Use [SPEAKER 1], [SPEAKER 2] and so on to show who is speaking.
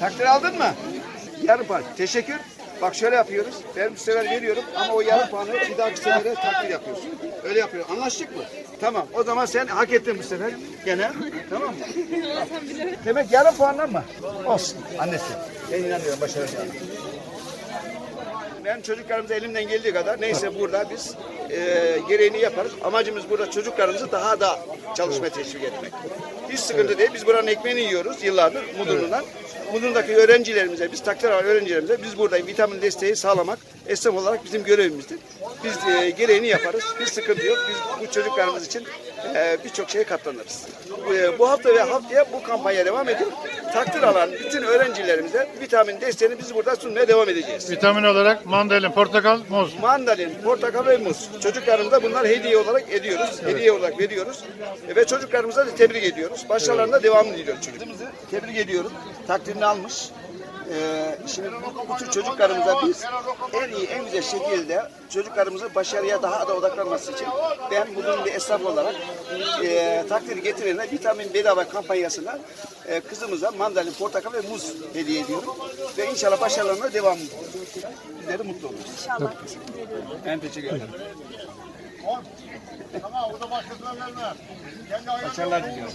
[SPEAKER 1] Takdir aldın mı? Yarım puan. Teşekkür. Bak şöyle yapıyoruz. Ben bu sefer veriyorum ama o yarım puanı bir dahaki sefere takdir yapıyorsun. Öyle yapıyor. Anlaştık mı? Tamam. O zaman sen hak ettin bu sefer. Gene. Tamam mı? Demek yarım puandan mı? Olsun. Annesi. Ben inanıyorum başaracağım. Ben çocuklarımıza elimden geldiği kadar neyse burada biz e, gereğini yaparız. Amacımız burada çocuklarımızı daha da çalışmaya teşvik etmek. Hiç sıkıntı değil. Biz buranın ekmeğini yiyoruz yıllardır Mudurnu'dan. Mudurnu'daki öğrencilerimize, biz takdir alan öğrencilerimize biz burada vitamin desteği sağlamak esnaf olarak bizim görevimizdir. Biz e, gereğini yaparız. Hiç sıkıntı yok. Biz bu çocuklarımız için e, birçok şeye katlanırız. E, bu hafta ve haftaya bu kampanya devam ediyor. Takdir alan bütün öğrencilerimize vitamin desteğini biz burada sunmaya devam edeceğiz.
[SPEAKER 2] Vitamin olarak mandalina, portakal, muz.
[SPEAKER 1] Mandalin, portakal ve muz. Çocuklarımıza bunlar hediye olarak ediyoruz. Hediye olarak veriyoruz. Ve çocuklarımıza da tebrik ediyoruz. Başarılarına devamını diliyoruz çocuklarımızı. Tebrik ediyorum. Takdirini almış. Ee, şimdi bu, tür çocuklarımıza biz en iyi, en güzel şekilde çocuklarımızı başarıya daha da odaklanması için ben bugün bir esnaf olarak e, takdiri getirene vitamin bedava kampanyasına e, kızımıza mandalin, portakal ve muz hediye ediyorum. Ve inşallah başarılarına devam Bizleri mutlu oluruz.
[SPEAKER 3] İnşallah teşekkür ediyorum.
[SPEAKER 1] Ben teşekkür ederim.
[SPEAKER 4] Ama o da başkasına verme. Kendi ayağına
[SPEAKER 1] Başarılar diliyorum.